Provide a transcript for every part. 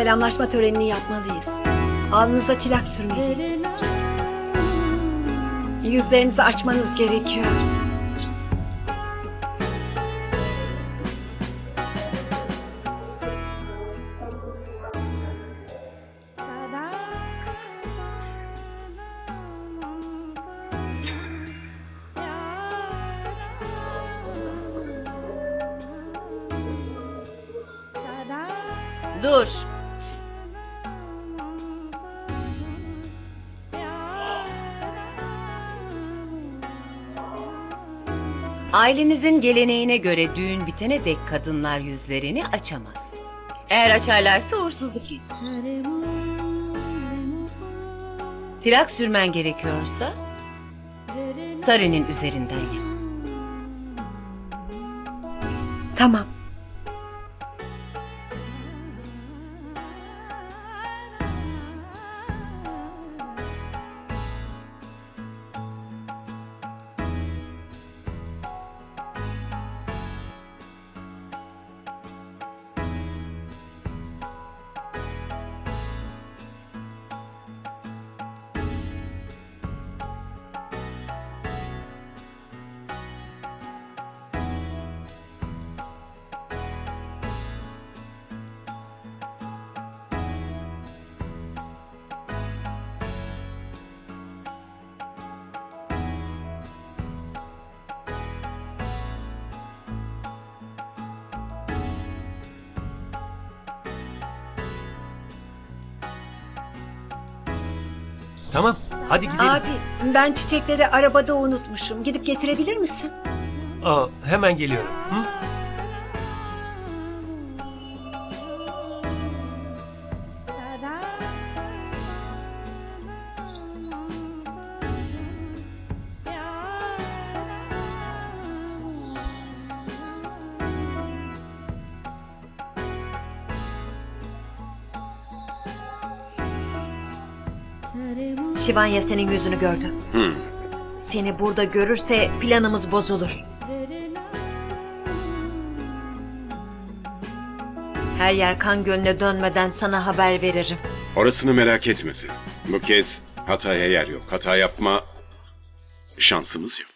selamlaşma törenini yapmalıyız. Alnınıza tilak sürmeli. Yüzlerinizi açmanız gerekiyor. Dur. Ailenizin geleneğine göre düğün bitene dek kadınlar yüzlerini açamaz. Eğer açarlarsa uğursuzluk getirir. Tilak sürmen gerekiyorsa sarının üzerinden yap. Tamam. Tamam, hadi gidelim. Abi ben çiçekleri arabada unutmuşum. Gidip getirebilir misin? Aa, hemen geliyorum. Hı? Şivanya senin yüzünü gördü. Seni burada görürse planımız bozulur. Her yer kan gölüne dönmeden sana haber veririm. Orasını merak etme sen. Bu kez hataya yer yok. Hata yapma şansımız yok.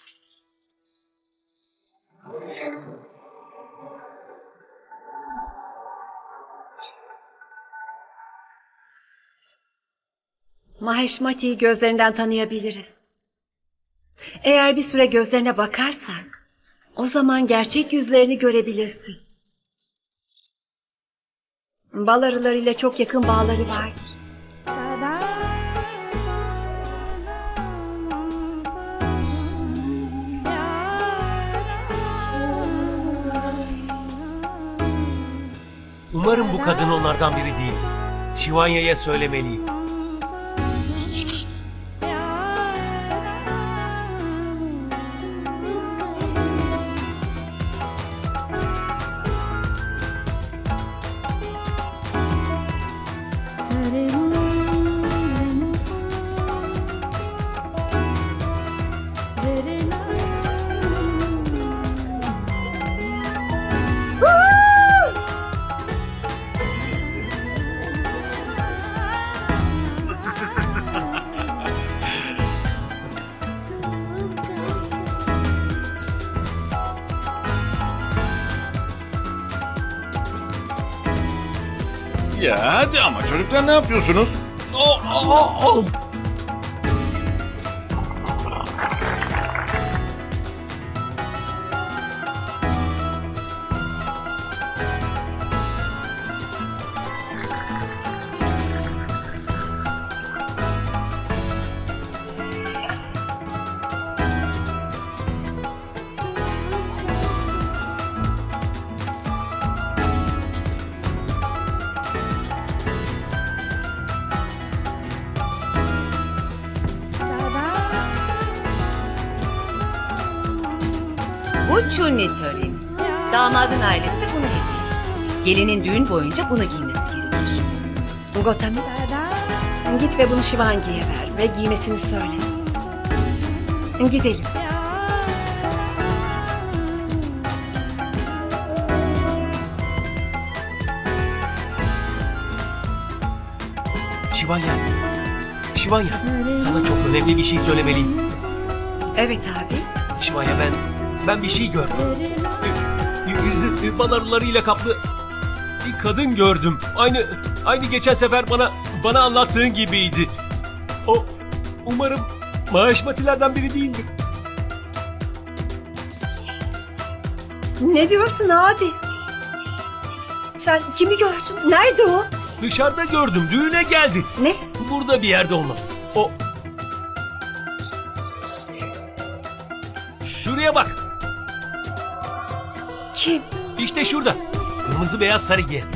Maheshmati'yi gözlerinden tanıyabiliriz. Eğer bir süre gözlerine bakarsak, o zaman gerçek yüzlerini görebilirsin. Bal arılarıyla çok yakın bağları vardır. Umarım bu kadın onlardan biri değil. Şivanya'ya söylemeliyim. Ya hadi ama çocuklar ne yapıyorsunuz? Oh, oh, oh. Çunni töreni. Damadın ailesi bunu hediye. Gelinin düğün boyunca bunu giymesi gerekir. Gotami, git ve bunu Shivangi'ye ver ve giymesini söyle. Gidelim. Şivanya. Şivanya. Sana çok önemli bir şey söylemeliyim. Evet abi. Şivanya ben ben bir şey gördüm. Y- Yüzü bal arılarıyla kaplı bir kadın gördüm. Aynı aynı geçen sefer bana bana anlattığın gibiydi. O umarım Mahişmatilerden biri değildir. Ne diyorsun abi? Sen kimi gördün? Nerede o? Dışarıda gördüm. Düğüne geldi. Ne? Burada bir yerde olmalı. O... Şuraya bak. Kim? İşte şurada. Kırmızı beyaz sarı giyen.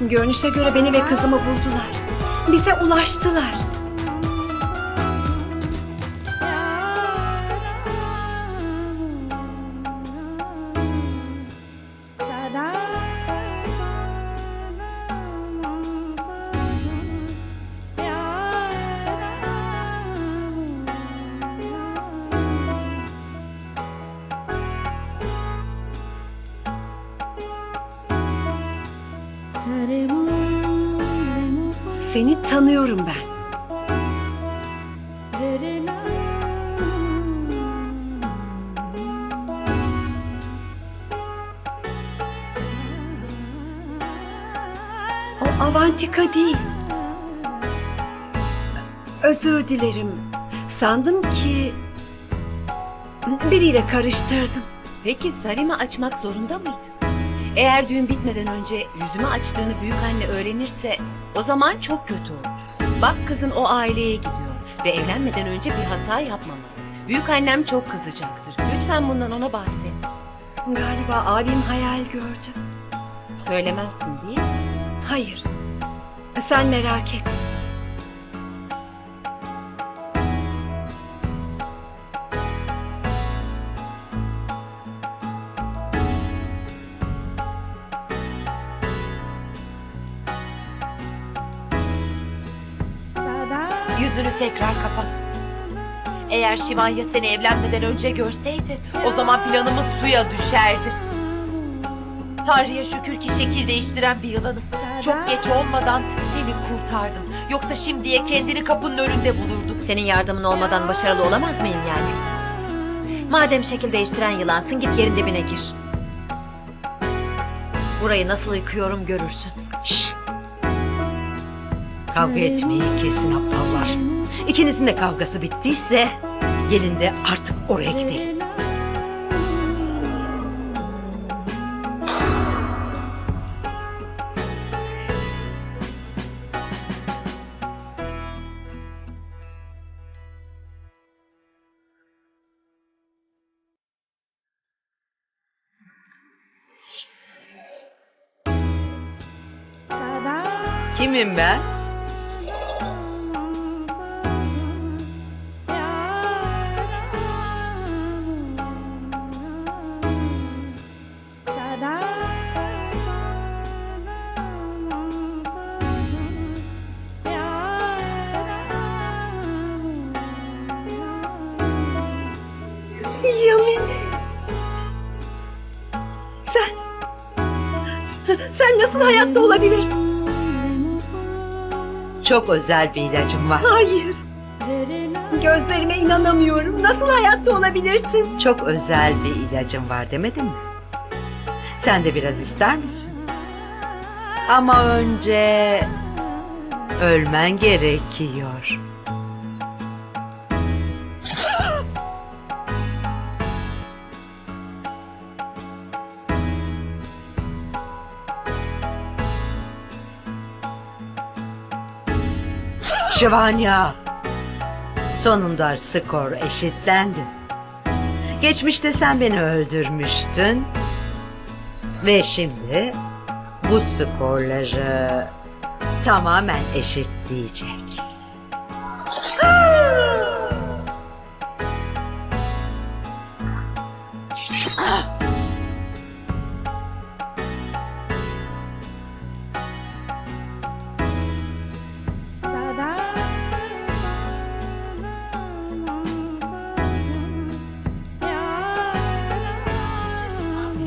Görünüşe göre beni ve kızımı buldular. Bize ulaştılar. Seni tanıyorum ben. O Avantika değil. Özür dilerim. Sandım ki biriyle karıştırdım. Peki Sarim'i açmak zorunda mıydın? Eğer düğün bitmeden önce yüzümü açtığını büyük anne öğrenirse o zaman çok kötü olur. Bak kızın o aileye gidiyor ve evlenmeden önce bir hata yapmamalı. Büyük annem çok kızacaktır. Lütfen bundan ona bahset. Galiba abim hayal gördü. Söylemezsin değil mi? Hayır. Sen merak etme. Yüzünü tekrar kapat. Eğer Şivanya seni evlenmeden önce görseydi o zaman planımız suya düşerdi. Tanrı'ya şükür ki şekil değiştiren bir yılanım. Çok geç olmadan seni kurtardım. Yoksa şimdiye kendini kapının önünde bulurduk. Senin yardımın olmadan başarılı olamaz mıyım yani? Madem şekil değiştiren yılansın git yerin dibine gir. Burayı nasıl yıkıyorum görürsün. Şşt! Kavga etmeyi kesin aptallar. İkinizin de kavgası bittiyse gelin de artık oraya gidelim. Kimim ben? Nasıl hayatta olabilirsin? Çok özel bir ilacım var. Hayır. Gözlerime inanamıyorum. Nasıl hayatta olabilirsin? Çok özel bir ilacım var demedim mi? Sen de biraz ister misin? Ama önce ölmen gerekiyor. Şivanya. Sonunda skor eşitlendi. Geçmişte sen beni öldürmüştün. Ve şimdi bu skorları tamamen eşitleyecek.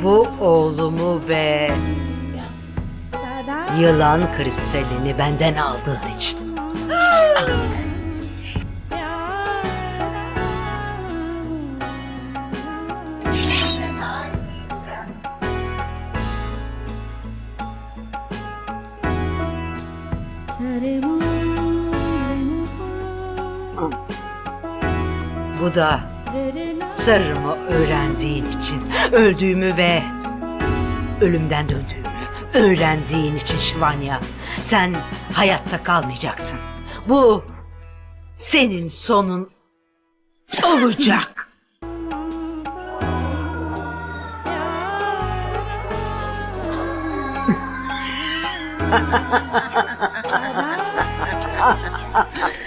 Bu oğlumu ve yılan kristalini benden aldığın için. Bu da sırrımı öğrendiğin için, öldüğümü ve ölümden döndüğümü öğrendiğin için Şivanya. Sen hayatta kalmayacaksın. Bu senin sonun olacak.